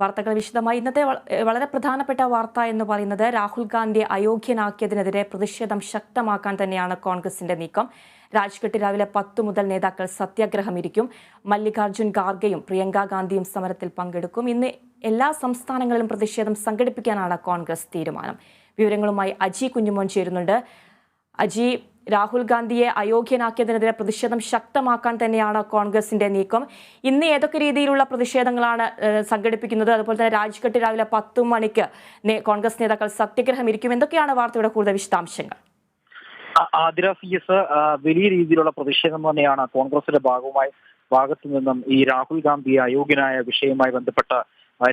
വാർത്തകൾ വിശദമായി. ഇന്നത്തെ വളരെ പ്രധാനപ്പെട്ട വാർത്ത എന്ന് പറയുന്നത് രാഹുൽ ഗാന്ധിയെ അയോഗ്യനാക്കിയതിനെതിരെ പ്രതിഷേധം ശക്തമാക്കാൻ തന്നെയാണ് കോൺഗ്രസിന്റെ നീക്കം. രാജ്ഘട്ട് രാവിലെ പത്ത് മുതൽ നേതാക്കൾ സത്യാഗ്രഹം ഇരിക്കും. മല്ലികാർജുൻ ഖാർഗെയും പ്രിയങ്ക ഗാന്ധിയും സമരത്തിൽ പങ്കെടുക്കും. ഇന്ന് എല്ലാ സംസ്ഥാനങ്ങളിലും പ്രതിഷേധം സംഘടിപ്പിക്കാനാണ് കോൺഗ്രസ് തീരുമാനം. വിവരങ്ങളുമായി അജി കുഞ്ഞുമോൻ ചേരുന്നുണ്ട്. അജി രാഹുൽ ഗാന്ധിയെ അയോഗ്യനാക്കിയതിനെതിരെ പ്രതിഷേധം ശക്തമാക്കാൻ തന്നെയാണ് കോൺഗ്രസിന്റെ നീക്കം. ഇന്ന് ഏതൊക്കെ രീതിയിലുള്ള പ്രതിഷേധങ്ങളാണ് സംഘടിപ്പിക്കുന്നത്? അതുപോലെ തന്നെ രാജ്ഘട്ട് രാവിലെ പത്ത് മണിക്ക് കോൺഗ്രസ് നേതാക്കൾ സത്യഗ്രഹം ഇരിക്കും. എന്തൊക്കെയാണ് വാർത്തയുടെ കൂടുതൽ വിശദാംശങ്ങൾ? ആതിര സി എസ് വലിയ രീതിയിലുള്ള പ്രതിഷേധം തന്നെയാണ് കോൺഗ്രസിന്റെ ഭാഗവുമായി ഭാഗത്തു നിന്നും ഈ രാഹുൽ ഗാന്ധി അയോഗ്യനായ വിഷയവുമായി ബന്ധപ്പെട്ട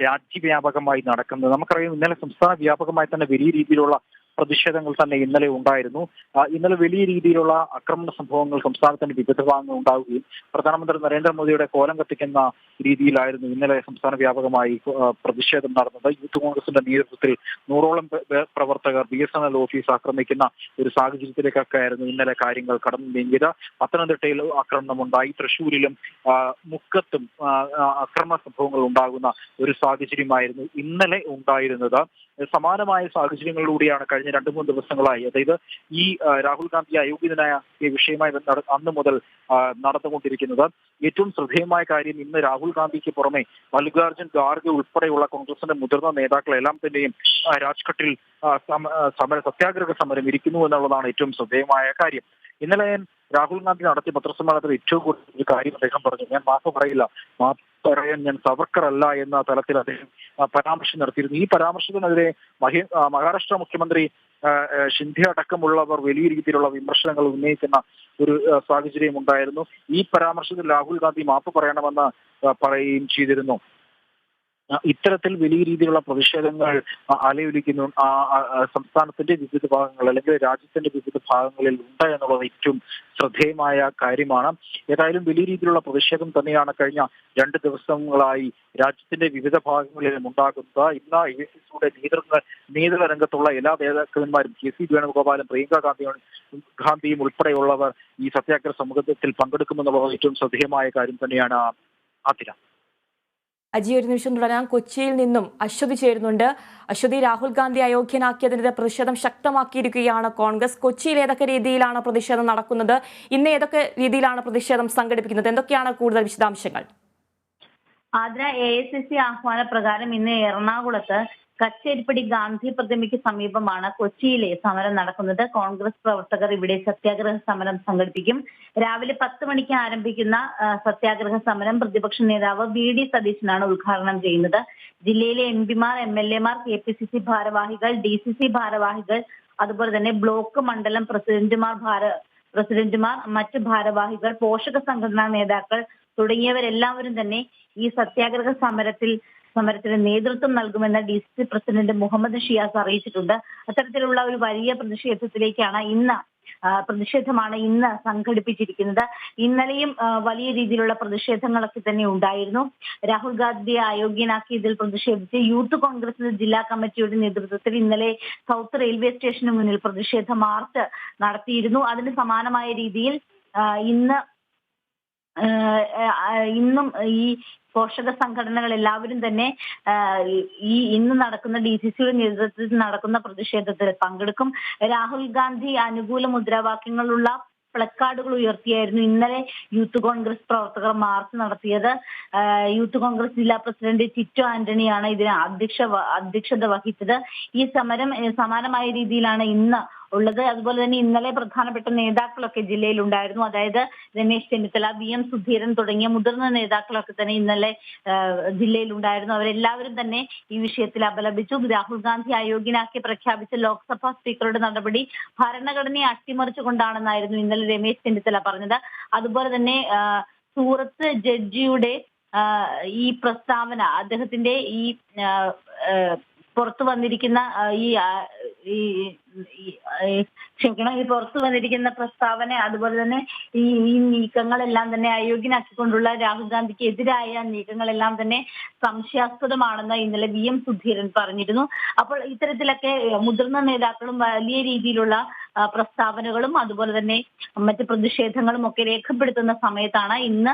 രാജ്യവ്യാപകമായി നടക്കുന്നത്. നമുക്കറിയാം ഇന്നലെ സംസ്ഥാന വ്യാപകമായി തന്നെ വലിയ രീതിയിലുള്ള പ്രതിഷേധങ്ങൾ തന്നെ ഇന്നലെ ഉണ്ടായിരുന്നു. ഇന്നലെ വലിയ രീതിയിലുള്ള ആക്രമണ സംഭവങ്ങൾ സംസ്ഥാനത്തിന്റെ വിവിധ ഭാഗങ്ങൾ ഉണ്ടാവുകയും പ്രധാനമന്ത്രി നരേന്ദ്രമോദിയുടെ കോലം കത്തിക്കുന്ന രീതിയിലായിരുന്നു ഇന്നലെ സംസ്ഥാന വ്യാപകമായി പ്രതിഷേധം നടന്നത്. യൂത്ത് കോൺഗ്രസിന്റെ നേതൃത്വത്തിൽ നൂറോളം പ്രവർത്തകർ B S N L office ആക്രമിക്കുന്ന ഒരു സാഹചര്യത്തിലേക്കൊക്കെ ആയിരുന്നു ഇന്നലെ കാര്യങ്ങൾ കടന്നു നീങ്ങിയത് പത്തനംതിട്ടയിൽ ആക്രമണം ഉണ്ടായി തൃശൂരിലും മുക്കത്തും അക്രമ സംഭവങ്ങൾ ഉണ്ടാകുന്ന ഒരു സാഹചര്യമായിരുന്നു ഇന്നലെ ഉണ്ടായിരുന്നത്. സമാനമായ സാഹചര്യങ്ങളിലൂടെയാണ് കഴിഞ്ഞ രണ്ടു മൂന്ന് ദിവസങ്ങളായി. അതായത് ഈ രാഹുൽ ഗാന്ധി അയോഗ്യതനായ ഈ വിഷയമായി അന്ന് മുതൽ നടന്നുകൊണ്ടിരിക്കുന്നത്. ഏറ്റവും ശ്രദ്ധേയമായ കാര്യം ഇന്ന് രാഹുൽ ഗാന്ധിക്ക് പുറമെ മല്ലികാർജുൻ ഖാർഗെ ഉൾപ്പെടെയുള്ള കോൺഗ്രസിന്റെ മുതിർന്ന നേതാക്കളെല്ലാം തന്നെയും രാജ്ഘട്ടിൽ സമര സത്യാഗ്രഹ സമരം ഇരിക്കുന്നു എന്നുള്ളതാണ് ഏറ്റവും ശ്രദ്ധേയമായ കാര്യം. ഇന്നലെ ഞാൻ രാഹുൽ ഗാന്ധി നടത്തിയ പത്രസമ്മേളനത്തിൽ ഏറ്റവും കൂടുതൽ കാര്യം അദ്ദേഹം പറഞ്ഞു. ഞാൻ മാപ്പ് പറയില്ല. മാപ്പ് പറയാൻ ഞാൻ സവർക്കർ അല്ല എന്ന തലത്തിൽ അദ്ദേഹം പരാമർശം നടത്തിയിരുന്നു. ഈ പരാമർശത്തിനെതിരെ മഹി മഹാരാഷ്ട്ര മുഖ്യമന്ത്രി ഷിൻഡെ അടക്കമുള്ളവർ വലിയ രീതിയിലുള്ള വിമർശനങ്ങൾ ഉന്നയിക്കുന്ന ഒരു സാഹചര്യം ഉണ്ടായിരുന്നു ഈ പരാമർശത്തിൽ രാഹുൽ ഗാന്ധി മാപ്പ് പറയണമെന്ന് പറയുകയും ചെയ്തിരുന്നു. ഇത്തരത്തിൽ വലിയ രീതിയിലുള്ള പ്രതിഷേധങ്ങൾ അലയൊലിക്കുന്നു സംസ്ഥാനത്തിന്റെ വിവിധ ഭാഗങ്ങൾ അല്ലെങ്കിൽ രാജ്യത്തിന്റെ വിവിധ ഭാഗങ്ങളിൽ ഉണ്ട് എന്നുള്ളത് ഏറ്റവും ശ്രദ്ധേയമായ കാര്യമാണ്. ഏതായാലും വലിയ രീതിയിലുള്ള പ്രതിഷേധം തന്നെയാണ് കഴിഞ്ഞ രണ്ട് ദിവസങ്ങളായി രാജ്യത്തിന്റെ വിവിധ ഭാഗങ്ങളിലും ഉണ്ടാകുന്നത്. ഇന്ന് ഐ എസ് എസിയുടെ നേതൃത്വ നേതൃരംഗത്തുള്ള എല്ലാ നേതാക്കന്മാരും കെ സി വേണുഗോപാലും പ്രിയങ്ക ഗാന്ധിയും ഗാന്ധിയും ഉൾപ്പെടെയുള്ളവർ ഈ സത്യാഗ്രഹ സമൂഹത്തിൽ പങ്കെടുക്കുമെന്നുള്ളത് ഏറ്റവും ശ്രദ്ധേയമായ കാര്യം തന്നെയാണ് ആതിര അജി ഒരു നിമിഷം തുടരാൻ കൊച്ചിയിൽ നിന്നും അശ്വതി ചേരുന്നുണ്ട്. അശ്വതി രാഹുൽ ഗാന്ധി അയോഗ്യനാക്കിയതിനെതിരെ പ്രതിഷേധം ശക്തമാക്കിയിരിക്കുകയാണ് കോൺഗ്രസ്. കൊച്ചിയിൽ ഏതൊക്കെ രീതിയിലാണ് പ്രതിഷേധം നടക്കുന്നത്? ഇന്ന് ഏതൊക്കെ രീതിയിലാണ് പ്രതിഷേധം സംഘടിപ്പിക്കുന്നത്? എന്തൊക്കെയാണ് കൂടുതൽ വിശദാംശങ്ങൾ? ആദ്ര എ എസ് സി ആഹ്വാന പ്രകാരം ഇന്ന് എറണാകുളത്ത് കച്ചേരിപ്പടി ഗാന്ധി പ്രതിമയ്ക്ക് സമീപമാണ് കൊച്ചിയിലെ സമരം നടക്കുന്നത്. കോൺഗ്രസ് പ്രവർത്തകർ ഇവിടെ സത്യാഗ്രഹ സമരം സംഘടിപ്പിക്കും. രാവിലെ പത്ത് മണിക്ക് ആരംഭിക്കുന്ന സത്യാഗ്രഹ സമരം പ്രതിപക്ഷ നേതാവ് വി ഡി സതീശനാണ് ഉദ്ഘാടനം ചെയ്യുന്നത്. ജില്ലയിലെ എം പിമാർ എം എൽ എമാർ കെ പി സി സി ഭാരവാഹികൾ ഡി സി സി ഭാരവാഹികൾ അതുപോലെ തന്നെ ബ്ലോക്ക് മണ്ഡലം പ്രസിഡന്റുമാർ ഭാര പ്രസിഡന്റുമാർ മറ്റ് ഭാരവാഹികൾ പോഷക സംഘടനാ നേതാക്കൾ തുടങ്ങിയവരെല്ലാവരും തന്നെ ഈ സത്യാഗ്രഹ സമരത്തിൽ സമരത്തിന് നേതൃത്വം നൽകുമെന്ന് D C C president Muhammad Shiyas അറിയിച്ചിട്ടുണ്ട്. അത്തരത്തിലുള്ള ഒരു വലിയ പ്രതിഷേധത്തിലേക്കാണ് ഇന്ന് പ്രതിഷേധമാണ് ഇന്ന് സംഘടിപ്പിച്ചിരിക്കുന്നത്. ഇന്നലെയും വലിയ രീതിയിലുള്ള പ്രതിഷേധങ്ങളൊക്കെ തന്നെ ഉണ്ടായിരുന്നു. രാഹുൽ ഗാന്ധിയെ അയോഗ്യനാക്കിയതിൽ പ്രതിഷേധിച്ച് യൂത്ത് കോൺഗ്രസ് ജില്ലാ കമ്മിറ്റിയുടെ നേതൃത്വത്തിൽ ഇന്നലെ സൗത്ത് റെയിൽവേ സ്റ്റേഷന് മുന്നിൽ പ്രതിഷേധ മാർച്ച് നടത്തിയിരുന്നു. അതിന് സമാനമായ രീതിയിൽ ഇന്ന് ഇന്നും ഈ പോഷക സംഘടനകൾ എല്ലാവരും തന്നെ ഈ ഇന്ന് നടക്കുന്ന ഡി സി സിയുടെ നേതൃത്വത്തിൽ നടക്കുന്ന പ്രതിഷേധത്തിൽ പങ്കെടുക്കും. രാഹുൽ ഗാന്ധി അനുകൂല മുദ്രാവാക്യങ്ങളുള്ള പ്ലക്കാർഡുകൾ ഉയർത്തിയായിരുന്നു ഇന്നലെ യൂത്ത് കോൺഗ്രസ് പ്രവർത്തകർ മാർച്ച് നടത്തിയത്. യൂത്ത് കോൺഗ്രസ് ജില്ലാ പ്രസിഡന്റ് ചിറ്റോ ആന്റണിയാണ് ഇതിന് അധ്യക്ഷ അധ്യക്ഷത വഹിച്ചത്. ഈ സമരം സമാനമായ രീതിയിലാണ് ഇന്ന് ഉള്ളത്. അതുപോലെ തന്നെ ഇന്നലെ പ്രധാനപ്പെട്ട നേതാക്കളൊക്കെ ജില്ലയിൽ ഉണ്ടായിരുന്നു അതായത് രമേശ് ചെന്നിത്തല വി എം സുധീരൻ തുടങ്ങിയ മുതിർന്ന നേതാക്കളൊക്കെ തന്നെ ഇന്നലെ ജില്ലയിൽ ഉണ്ടായിരുന്നു അവരെല്ലാവരും തന്നെ ഈ വിഷയത്തിൽ അപലപിച്ചു. രാഹുൽ ഗാന്ധി അയോഗ്യനാക്കി പ്രഖ്യാപിച്ച ലോക്സഭാ സ്പീക്കറുടെ നടപടി ഭരണഘടനയെ അട്ടിമറിച്ചുകൊണ്ടാണെന്നായിരുന്നു ഇന്നലെ രമേശ് ചെന്നിത്തല പറഞ്ഞത്. അതുപോലെ തന്നെ സൂറത്ത് ജഡ്ജിയുടെ ഈ പ്രസ്താവന അദ്ദേഹത്തിന്റെ ഈ പുറത്തു വന്നിരിക്കുന്ന ഈ ക്ഷമിക്കണം ഈ പുറത്തു വന്നിരിക്കുന്ന പ്രസ്താവന അതുപോലെ തന്നെ ഈ ഈ നീക്കങ്ങളെല്ലാം തന്നെ അയോഗ്യനാക്കിക്കൊണ്ടുള്ള രാഹുൽ ഗാന്ധിക്ക് എതിരായ നീക്കങ്ങളെല്ലാം തന്നെ സംശയാസ്പദമാണെന്ന് ഇന്നലെ വി എം സുധീരൻ പറഞ്ഞിരുന്നു. അപ്പോൾ ഇത്തരത്തിലൊക്കെ മുതിർന്ന നേതാക്കളും വലിയ രീതിയിലുള്ള പ്രസ്താവനകളും അതുപോലെ തന്നെ മറ്റ് പ്രതിഷേധങ്ങളും ഒക്കെ രേഖപ്പെടുത്തുന്ന സമയത്താണ് ഇന്ന്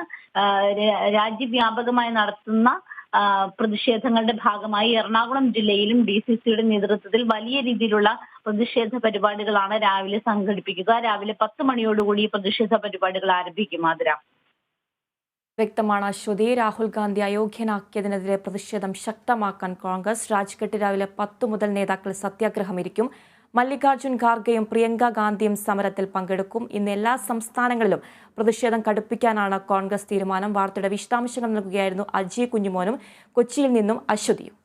രാജ്യവ്യാപകമായി നടത്തുന്ന പ്രതിഷേധങ്ങളുടെ ഭാഗമായി എറണാകുളം ജില്ലയിലും ഡി സി സിയുടെ നേതൃത്വത്തിൽ വലിയ രീതിയിലുള്ള പ്രതിഷേധ പരിപാടികളാണ് രാവിലെ സംഘടിപ്പിക്കുക. രാവിലെ പത്ത് മണിയോടുകൂടി പ്രതിഷേധ പരിപാടികൾ ആരംഭിക്കും ആതിര. വ്യക്തമാണ് അശ്വതി രാഹുൽ ഗാന്ധി അയോഗ്യനാക്കിയതിനെതിരെ പ്രതിഷേധം ശക്തമാക്കാൻ കോൺഗ്രസ്. രാജ്ഘട്ട് രാവിലെ പത്തു മുതൽ നേതാക്കൾ സത്യാഗ്രഹമിരിക്കും മല്ലികാർജുൻ ഖാർഗെയും പ്രിയങ്ക ഗാന്ധിയും സമരത്തിൽ പങ്കെടുക്കും. ഇന്ന് എല്ലാ സംസ്ഥാനങ്ങളിലും പ്രതിഷേധം കടുപ്പിക്കാനാണ് കോൺഗ്രസ് തീരുമാനം. വാർത്തയുടെ വിശദാംശങ്ങൾ നൽകുകയായിരുന്നു അജയ് കുഞ്ഞുമോനും. കൊച്ചിയിൽ നിന്നും അശ്വതിയും.